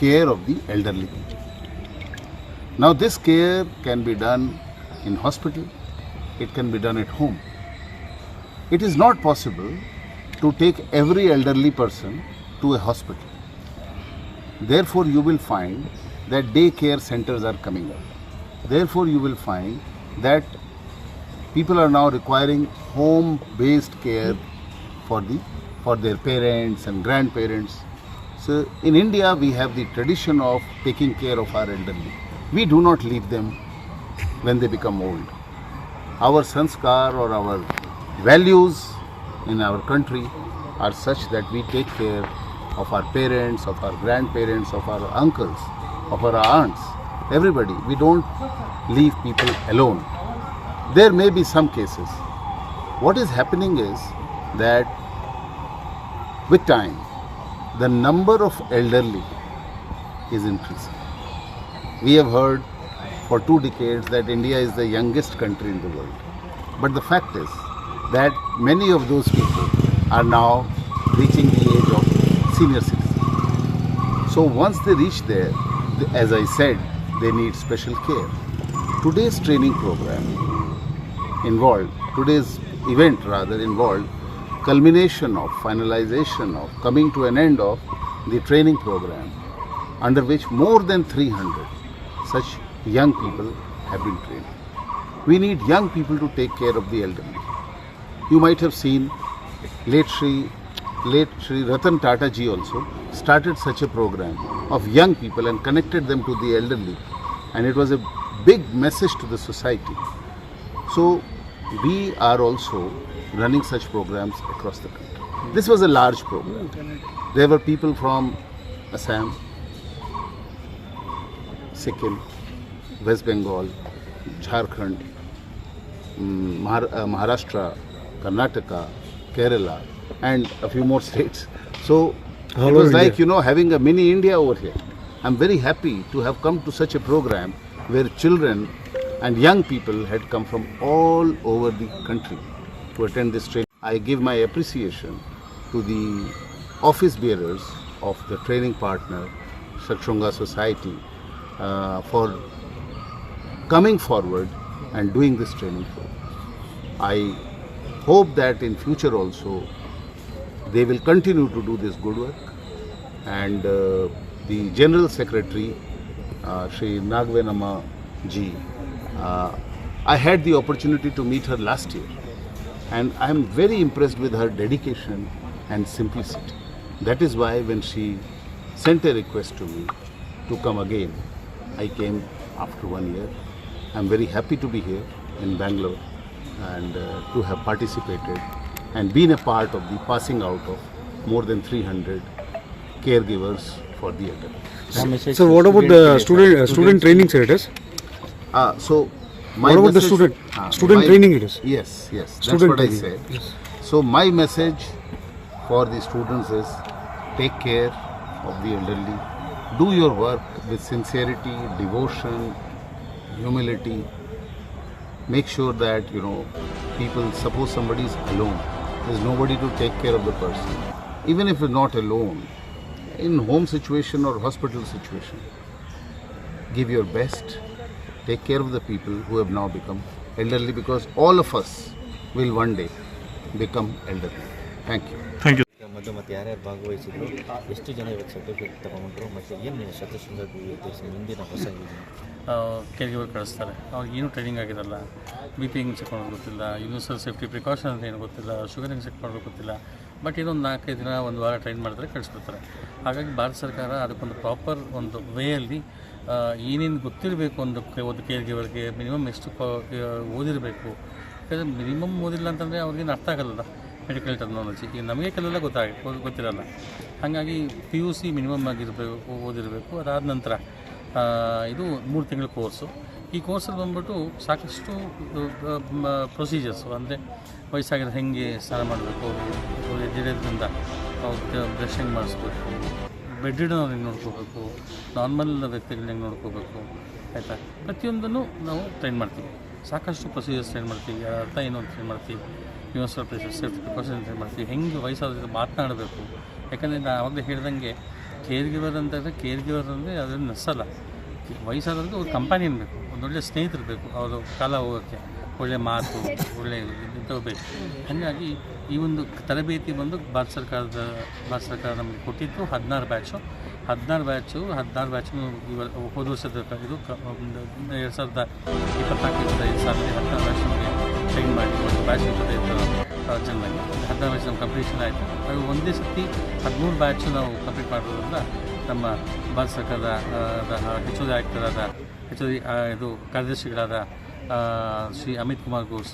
care of the elderly. Now, this care can be done in hospital, it can be done at home. It is not possible to take every elderly person to a hospital. Therefore, you will find that daycare centers are coming up. Therefore, you will find that people are now requiring home based care for the for their parents and grandparents so in india we have the tradition of taking care of our elderly. We do not leave them when they become old. Our sanskar or our values in our country are such that we take care of our parents of our grandparents of our uncles of our aunts everybody. We don't leave people alone. There may be some cases. What is happening is that with time, the number of elderly is increasing. We have heard for two decades that India is the youngest country in the world. But the fact is that many of those people are now reaching the age of senior citizens. So once they reach there, as I said, they need special care. Today's training program involved, today's event rather involved culmination of, finalization of, coming to an end of the training program under which more than 300 such young people have been trained. We need young people to take care of the elderly. You might have seen late Sri, late Sri Ratan Tata ji also started such a program of young people and connected them to the elderly and it was a big message to the society. So we are also running such programs across the country. This was a large program. There were people from Assam, Sikkim, West Bengal, Jharkhand, mm, uh, Maharashtra, Karnataka, Kerala, and a few more states. So All it was over like you know having a mini India over here. I'm very happy to have come to such a program where children and young people had come from all over the country to attend this training. I give my appreciation to the office bearers of the training partner, Sakshunga Society, uh, for coming forward and doing this training program. I hope that in future also they will continue to do this good work and uh, the General Secretary, uh, Sri Nagvenama ji, uh, I had the opportunity to meet her last year and I am very impressed with her dedication and simplicity. That is why when she sent a request to me to come again, I came after one year. I am very happy to be here in Bangalore and uh, to have participated and been a part of the passing out of more than 300 caregivers for the elderly. so what about the student uh, student training sir it is? Ah, so my What about the student? Ah, Student my- training it is? Yes, yes. That's Student what I said. Yes. So my message for the students is take care of the elderly. Do your work with sincerity, devotion, humility. Make sure that you know people. Suppose somebody is alone. There's nobody to take care of the person. Even if you're not alone, in home situation or hospital situation, give your best. Take care of the people who have now become elderly because all of us will one day become elderly. Thank you. Thank you. ಮೊದಲು ಮತ್ತು ಯಾರ್ಯಾರು ಭಾಗವಹಿಸಿದ್ರು ಎಷ್ಟು ಜನ ಇವತ್ತು certificate ತಗೊಂಡ್ರು ಮತ್ತೆ ಏನು ನೀವು ಶತಶೃಂಗ ಉದ್ದೇಶ ಮುಂದಿನ ಹೊಸ ಯೋಜನೆ ಕಳಿಸ್ತಾರೆ. ಅವ್ರಿಗೆ ಏನು ಟ್ರೈನಿಂಗ್ ಆಗಿರಲ್ಲ. ಬಿ ಪಿ ಹೆಂಗೆ ಚೆಕ್ ಮಾಡೋದು ಗೊತ್ತಿಲ್ಲ. ಯೂನಿವರ್ಸಲ್ ಸೇಫ್ಟಿ ಪ್ರಿಕಾಷನ್ ಅಂತ ಏನು ಗೊತ್ತಿಲ್ಲ. ಶುಗರ್ ಹೆಂಗೆ ಚೆಕ್ ಮಾಡೋದು ಗೊತ್ತಿಲ್ಲ. ಬಟ್ ಇನ್ನೊಂದು ನಾಲ್ಕೈದು ದಿನ ಒಂದು ವಾರ ಟ್ರೈನ್ ಮಾಡಿದ್ರೆ ಕಳಿಸ್ಬಿಡ್ತಾರೆ. ಹಾಗಾಗಿ ಭಾರತ ಸರ್ಕಾರ ಅದಕ್ಕೊಂದು ಪ್ರಾಪರ್ ಒಂದು ವೇಯಲ್ಲಿ ಏನೇನು ಗೊತ್ತಿರಬೇಕು ಒಂದು ಒಂದು ಕೆ ಜಿ ಒಳಗೆ ಮಿನಿಮಮ್ ಎಷ್ಟು ಓದಿರಬೇಕು. ಯಾಕಂದರೆ ಮಿನಿಮಮ್ ಓದಿಲ್ಲ ಅಂತಂದರೆ ಅವ್ರಿಗೇನು ಅರ್ಥ ಆಗಲ್ಲ ಮೆಡಿಕಲ್ ಟೆಕ್ನಾಲಜಿ ಈಗ ನಮಗೆ ಕೆಲವೆಲ್ಲ ಗೊತ್ತಾಗ ಗೊತ್ತಿರಲ್ಲ. ಹಾಗಾಗಿ ಪಿ ಯು ಸಿ ಮಿನಿಮಮ್ ಆಗಿರಬೇಕು, ಓದಿರಬೇಕು. ಅದಾದ ನಂತರ ಇದು ಮೂರು ತಿಂಗಳ ಕೋರ್ಸು ಈ ಕೋರ್ಸಲ್ಲಿ ಬಂದ್ಬಿಟ್ಟು ಸಾಕಷ್ಟು ಪ್ರೊಸೀಜರ್ಸು ಅಂದರೆ ವಯಸ್ಸಾಗಿರೋ ಹೆಂಗೆ ಸ್ನಾನ ಮಾಡಬೇಕು ಎದ್ದಿರೋದ್ರಿಂದ ಅವ್ರಿಗೆ ಬ್ರಷಿಂಗ್ ಮಾಡಿಸ್ಬೇಕು. ಬೆಡ್ ಹೆಂಗೆ ನೋಡ್ಕೋಬೇಕು? ನಾರ್ಮಲ್ ವ್ಯಕ್ತಿಗಳನ್ನ ಹೆಂಗೆ ನೋಡ್ಕೋಬೇಕು? ಆಯಿತಾ? ಪ್ರತಿಯೊಂದನ್ನು ನಾವು ಟ್ರೈನ್ ಮಾಡ್ತೀವಿ. ಸಾಕಷ್ಟು ಪ್ರೊಸೀಜರ್ಸ್ ಟ್ರೈನ್ ಮಾಡ್ತೀವಿ. ಅರ್ಥ ಏನು ಅಂತ ಟ್ರೈನ್ ಮಾಡ್ತೀವಿ. Universal places safety precaution train ಮಾಡ್ತೀವಿ. ಹೆಂಗೆ ವಯಸ್ಸಾದ್ರೆ ಮಾತನಾಡಬೇಕು? ಯಾಕಂದರೆ ನಾನು ಆವಾಗಲೇ ಹೇಳ್ದಂಗೆ ಕೇರ್ ಗಿವರ್ ಅಂತಂದರೆ ಕೇರ್ ಗಿವರ್ ಅಂದರೆ ಅದನ್ನು ನಸಲ್ಲ ವಯಸ್ಸಾದವ್ರಿಗೆ ಒಂದು ಕಂಪ್ಯಾನಿಯನ್ ಬೇಕು. ಒಂದೊಳ್ಳೆ ಸ್ನೇಹಿತರು ಬೇಕು. ಅವರು ಕಾಲ ಹೋಗೋಕ್ಕೆ. ಒಳ್ಳೆ ಮಾತು, ಒಳ್ಳೆ ಇಂಥವು ಬೇಕು. ಹಾಗಾಗಿ ಈ ಒಂದು ತರಬೇತಿ ಬಂದು ಭಾರತ ಸರ್ಕಾರದ, ಭಾರತ ಸರ್ಕಾರ ನಮಗೆ ಕೊಟ್ಟಿದ್ದು ಹದಿನಾರು ಬ್ಯಾಚು ಹದಿನಾರು ಬ್ಯಾಚು ಹದಿನಾರು ಬ್ಯಾಚು ಇವ, ಹೋದ ವರ್ಷದ ಇದು ಎರಡು ಸಾವಿರದ ಇಪ್ಪತ್ನಾಲ್ಕು ಇಪ್ಪತ್ತೈದು ಸಾವಿರದ ಹದಿನಾರು ಬ್ಯಾಚ್ ನಮಗೆ ಟ್ರೈನ್ ಮಾಡಿ ಒಂದು ಬ್ಯಾಚ್ ಇಪ್ಪತ್ತೈದು ಚೆನ್ನಾಗಿ ಹದಿನಾರು ಬ್ಯಾಚ್ ನಮ್ಮ ಕಂಪ್ಲೀಷನ್ ಆಯಿತು. ಅದು ಒಂದೇ ಸರ್ತಿ ಹದಿಮೂರು ಬ್ಯಾಚು ನಾವು ಕಂಪ್ಲೀಟ್ ಮಾಡೋದ್ರಿಂದ ನಮ್ಮ ಭಾರತ ಸರ್ಕಾರದ ಹೆಚ್ಚುವರಿ ಆಯುಕ್ತರಾದ ಹೆಚ್ಚುವರಿ ಇದು ಕಾರ್ಯದರ್ಶಿಗಳಾದ Shri Amit Kumar Ghosh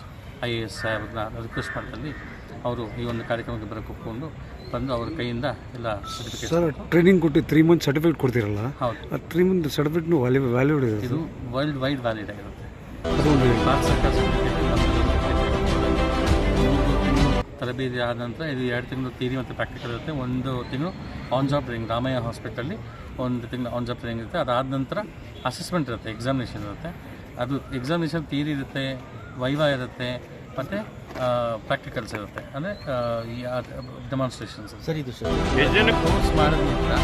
I A S ಸಾಹೇಬ್ರನ್ನ request ಮಾಡಿದಲ್ಲಿ ಅವರು ಈ ಒಂದು ಕಾರ್ಯಕ್ರಮಕ್ಕೆ ಬರೋಕ್ಕೆ ಒಪ್ಪಿಕೊಂಡು ಬಂದು ಅವ್ರ ಕೈಯಿಂದ ಎಲ್ಲ ಸರ್ಟಿಫಿಕೇಟ್ ಸರ್ ಟ್ರೈನಿಂಗ್ ಕೊಟ್ಟು ತ್ರೀ ಮಂತ್ ಸರ್ಟಿಫಿಕೇಟ್ ಕೊಡ್ತೀರಲ್ಲ? ಹೌದು. ಆ ತ್ರೀ ಮಂತ್ ಸರ್ಟಿಫಿಕೇಟ್ನು ವ್ಯಾಲ್ಯೂ ವ್ಯಾಲ್ಯೂಡ್ ಇದೆ ಇದು ವರ್ಲ್ಡ್ ವೈಡ್ ವ್ಯಾಲಿಡ್ ಆಗಿರುತ್ತೆ. ಅದು ಒಂದು ಭಾರತ ಸರ್ಕಾರ ಸರ್ಟಿಫಿಕೇಟ್ ತರಬೇತಿ ಆದ ನಂತರ ಇದು ಎರಡು ತಿಂಗಳು ಥಿಯರಿ ಮತ್ತು ಪ್ರಾಕ್ಟಿಕಲ್ ಇರುತ್ತೆ. ಒಂದು ತಿಂಗಳು ಆನ್ ಜಾಬ್ ಟ್ರೈನಿಂಗ್ ರಾಮಯ್ಯ ಹಾಸ್ಪಿಟಲಲ್ಲಿ ಒಂದು ತಿಂಗಳು ಆನ್ ಜಾಬ್ ಟ್ರೈನಿಂಗ್ ಇರುತ್ತೆ. ಅದಾದ ನಂತರ ಅಸೆಸ್ಮೆಂಟ್ ಇರುತ್ತೆ ಎಕ್ಸಾಮಿನೇಷನ್ ಇರುತ್ತೆ. ಅದು ಎಕ್ಸಾಮಿನೇಷನ್ ಥಿಯರಿ ಇರುತ್ತೆ ವೈವ ಇರುತ್ತೆ ಮತ್ತು ಪ್ರಾಕ್ಟಿಕಲ್ಸ್ ಇರುತ್ತೆ. ಅಂದರೆ ಈ ಡೆಮಾನ್ಸ್ಟ್ರೇಷನ್ಸ್ ಸರಿ ಇದು ಸರ್. ಕೋರ್ಸ್ ಮಾಡೋದ್ರಿಂದ ನಂತರ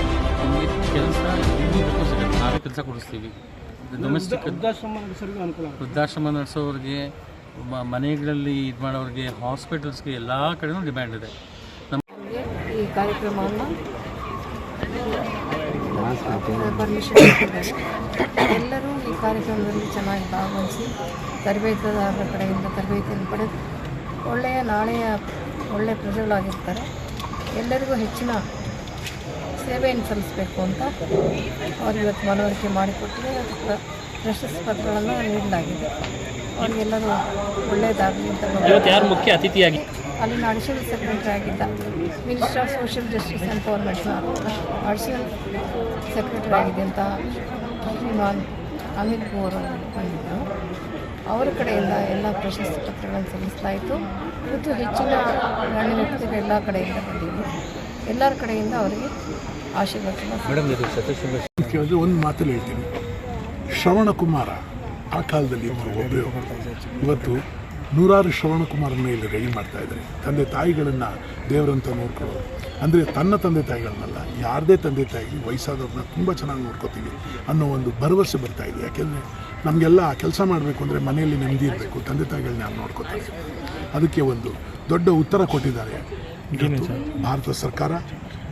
ನಿಮಗೆ ಕೆಲಸ ಇನ್ನೂ ಸಿಗುತ್ತೆ. ನಾವೇ ಕೆಲಸ ಕೊಡಿಸ್ತೀವಿ. ಡೊಮೆಸ್ಟಿಕ್ ವೃದ್ಧಾಶ್ರಮ ನಡೆಸೋರಿಗೆ ಮ- ಮನೆಗಳಲ್ಲಿ ಇದು ಮಾಡೋರಿಗೆ ಹಾಸ್ಪಿಟಲ್ಸ್ಗೆ ಎಲ್ಲ ಕಡೆನೂ ಡಿಮ್ಯಾಂಡ್ ಇದೆ. ನಮ್ಮ ಈ ಕಾರ್ಯಕ್ರಮವನ್ನು ಎಲ್ಲರೂ ಕಾರ್ಯಕ್ರಮದಲ್ಲಿ ಚೆನ್ನಾಗಿ ಭಾಗವಹಿಸಿ ತರಬೇತುದಾರರ ಕಡೆಯಿಂದ ತರಬೇತಿಯನ್ನು ಪಡೆದು ಒಳ್ಳೆಯ ನಾಳೆಯ ಒಳ್ಳೆಯ ಪ್ರಜೆಗಳಾಗಿರ್ತಾರೆ. ಎಲ್ಲರಿಗೂ ಹೆಚ್ಚಿನ ಸೇವೆಯನ್ನು ಸಲ್ಲಿಸಬೇಕು ಅಂತ ಅವ್ರು ಇವತ್ತು ಮನವರಿಕೆ ಮಾಡಿಕೊಟ್ಟಿದೆ ಅದಕ್ಕೆ ಪ್ರ- ಪ್ರಶಸ್ತಿ ಪತ್ರಗಳನ್ನು ನೀಡಲಾಗಿದೆ. ಅವರಿಗೆಲ್ಲರೂ ಒಳ್ಳೆಯದಾಗಲಿ ಅಂತ ಯಾರು ಮುಖ್ಯ ಅತಿಥಿಯಾಗಿ ಅಲ್ಲಿನ ಅಡಿಷನಲ್ ಸೆಕ್ರೆಟರಿ ಆಗಿದ್ದ ಮಿನಿಸ್ಟರ್ ಆಫ್ ಸೋಷಿಯಲ್ ಜಸ್ಟಿಸ್ ಎಂಪವರ್ಮೆಂಟ್ನ ಅಡಿಷನಲ್ ಸೆಕ್ರೆಟರಿ ಆಗಿದೆ ಅಂತ ಶ್ರೀಮಾನ್ ಅಮಿತ್ ಕುಮಾರ್ ಅವರು ಬಂದಿದ್ದರು ಅವರ ಕಡೆಯಿಂದ ಎಲ್ಲ ಪ್ರಶಸ್ತಿ ಪತ್ರಗಳನ್ನು ಸಲ್ಲಿಸಲಾಯಿತು. ಮತ್ತು ಹೆಚ್ಚಿನ ಗಣ್ಯ ವ್ಯಕ್ತಿಗಳು ಎಲ್ಲ ಕಡೆಯಿಂದ ಬಂದಿದ್ದರು ಎಲ್ಲರ ಕಡೆಯಿಂದ ಅವರಿಗೆ ಆಶೀರ್ವಾದ ಮೇಡಮ್ ಇದು ಒಂದು ಮಾತು ಹೇಳ್ತೀನಿ. ಶ್ರವಣ ಕುಮಾರ ಆ ಕಾಲದಲ್ಲಿ ಇವತ್ತು ನೂರಾರು ಶ್ರವಣ ಮೇಲೆ ರೆಡಿ ಮಾಡ್ತಾ ಇದ್ದಾರೆ. ತಂದೆ ತಾಯಿಗಳನ್ನು ದೇವರಂತ ನೋಡ್ಕೊಳ್ಳೋರು. ಅಂದರೆ ತನ್ನ ತಂದೆ ತಾಯಿಗಳನ್ನಲ್ಲ, ಯಾರದೇ ತಂದೆ ತಾಯಿ ವಯಸ್ಸಾದವ್ರನ್ನ ತುಂಬ ಚೆನ್ನಾಗಿ ನೋಡ್ಕೋತೀವಿ ಅನ್ನೋ ಒಂದು ಭರವಸೆ ಬರ್ತಾ ಇದೆ. ಯಾಕೆಂದರೆ ನಮಗೆಲ್ಲ ಕೆಲಸ ಮಾಡಬೇಕು ಅಂದರೆ ಮನೆಯಲ್ಲಿ ನೆಮ್ಮದಿ ಇರಬೇಕು, ತಂದೆ ತಾಯಿಗಳನ್ನ ಯಾರು ನೋಡ್ಕೋತಾರೆ? ಅದಕ್ಕೆ ಒಂದು ದೊಡ್ಡ ಉತ್ತರ ಕೊಟ್ಟಿದ್ದಾರೆ. ಭಾರತ ಸರ್ಕಾರ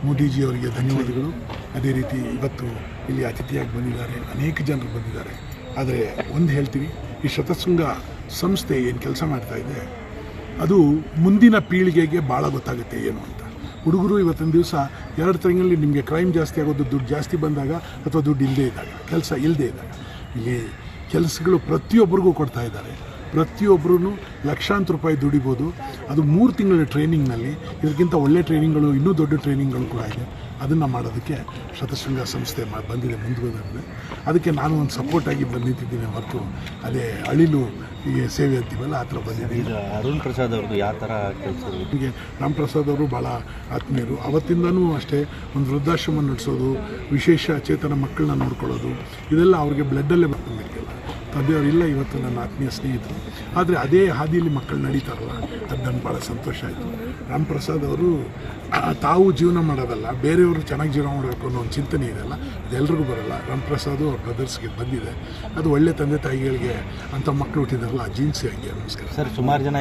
ಮೋದಿಜಿಯವರಿಗೆ ಧನ್ಯವಾದಗಳು. ಅದೇ ರೀತಿ ಇವತ್ತು ಇಲ್ಲಿ ಅತಿಥಿಯಾಗಿ ಬಂದಿದ್ದಾರೆ, ಅನೇಕ ಜನರು ಬಂದಿದ್ದಾರೆ. ಆದರೆ ಒಂದು ಹೇಳ್ತೀವಿ ಈ ಶತಶೃಂಗ ಸಂಸ್ಥೆ ಏನು ಕೆಲಸ ಮಾಡ್ತಾ ಇದೆ, ಅದು ಮುಂದಿನ ಪೀಳಿಗೆಗೆ ಭಾಳ ಗೊತ್ತಾಗುತ್ತೆ ಏನು ಅಂತ. ಹುಡುಗರು ಇವತ್ತಿನ ದಿವಸ ಎರಡು ತಿಂಗಳಲ್ಲಿ ನಿಮಗೆ ಕ್ರೈಮ್ ಜಾಸ್ತಿ ಆಗೋದು, ದುಡ್ಡು ಜಾಸ್ತಿ ಬಂದಾಗ ಅಥವಾ ದುಡ್ಡು ಇಲ್ಲದೇ ಇದ್ದಾಗ, ಕೆಲಸ ಇಲ್ಲದೇ ಇದ್ದಾಗ, ಇಲ್ಲಿ ಕೆಲಸಗಳು ಪ್ರತಿಯೊಬ್ಬರಿಗೂ ಕೊಡ್ತಾ ಇದ್ದಾರೆ. ಪ್ರತಿಯೊಬ್ಬರೂ ಲಕ್ಷಾಂತರ ರೂಪಾಯಿ ದುಡಿಬೋದು. ಅದು ಮೂರು ತಿಂಗಳ ಟ್ರೈನಿಂಗ್ನಲ್ಲಿ. ಇದಕ್ಕಿಂತ ಒಳ್ಳೆ ಟ್ರೈನಿಂಗ್ಗಳು ಇನ್ನೂ ದೊಡ್ಡ ಟ್ರೈನಿಂಗ್ಗಳು ಕೂಡ ಇದೆ. ಅದನ್ನು ಮಾಡೋದಕ್ಕೆ ಶತಶೃಂಗ ಸಂಸ್ಥೆ ಮಾ ಬಂದಿದೆ ಮುಂದುವರೆದಿದೆ. ಅದಕ್ಕೆ ನಾನು ಒಂದು ಸಪೋರ್ಟಾಗಿ ಬಂದಿದ್ದೀನಿ ಹೊರತು ಅದೇ ಅಳಿಲು ಈ ಸೇವೆ ಅಂತೀವಲ್ಲ ಆ ಥರ ಬಂದಿದ್ದೀನಿ. ಅರುಣ್ ಪ್ರಸಾದ್ ಅವ್ರದ್ದು ಯಾವ ಥರ ಕೆಲಸ ಹೀಗೆ ರಾಮ್ ಪ್ರಸಾದ್ ಅವರು ಭಾಳ ಆತ್ಮೀಯರು. ಅವತ್ತಿಂದನೂ ಅಷ್ಟೇ ಒಂದು ವೃದ್ಧಾಶ್ರಮ ನಡೆಸೋದು ವಿಶೇಷ ಚೇತನ ಮಕ್ಕಳನ್ನ ನೋಡ್ಕೊಳ್ಳೋದು ಇದೆಲ್ಲ ಅವ್ರಿಗೆ ಬ್ಲಡ್ಡಲ್ಲೇ ಬರ್ಕೊಂಡಿರ್ತಿಲ್ಲ ತಂದೆಯವರಿಲ್ಲ ಇವತ್ತು ನನ್ನ ಆತ್ಮೀಯ ಸ್ನೇಹಿತರು. ಆದರೆ ಅದೇ ಹಾದಿಯಲ್ಲಿ ಮಕ್ಕಳು ನಡೀತಾರಲ್ಲ, ಅದು ನನಗೆ ಭಾಳ ಸಂತೋಷ ಆಯಿತು. ರಾಮ್ ಪ್ರಸಾದ್ ಅವರು ತಾವು ಜೀವನ ಮಾಡೋದಲ್ಲ, ಬೇರೆಯವರು ಚೆನ್ನಾಗಿ ಜೀವನ ಮಾಡಬೇಕು ಅನ್ನೋ ಒಂದು ಚಿಂತನೆ ಇದೆಲ್ಲ ಅದೆಲ್ಲರಿಗೂ ಬರಲ್ಲ. ರಾಮ್ ಪ್ರಸಾದು ಅವ್ರ ಬ್ರದರ್ಸ್ಗೆ ಬಂದಿದೆ. ಅದು ಒಳ್ಳೆ ತಂದೆ ತಾಯಿಗಳಿಗೆ ಅಂಥ ಮಕ್ಕಳು ಹುಟ್ಟಿದಾರಲ್ಲ, ಆ ಜೀನ್ಸ್ ಹಂಗೆ, ನಮಸ್ಕಾರ. ಸರ್, ಸುಮಾರು ಜನ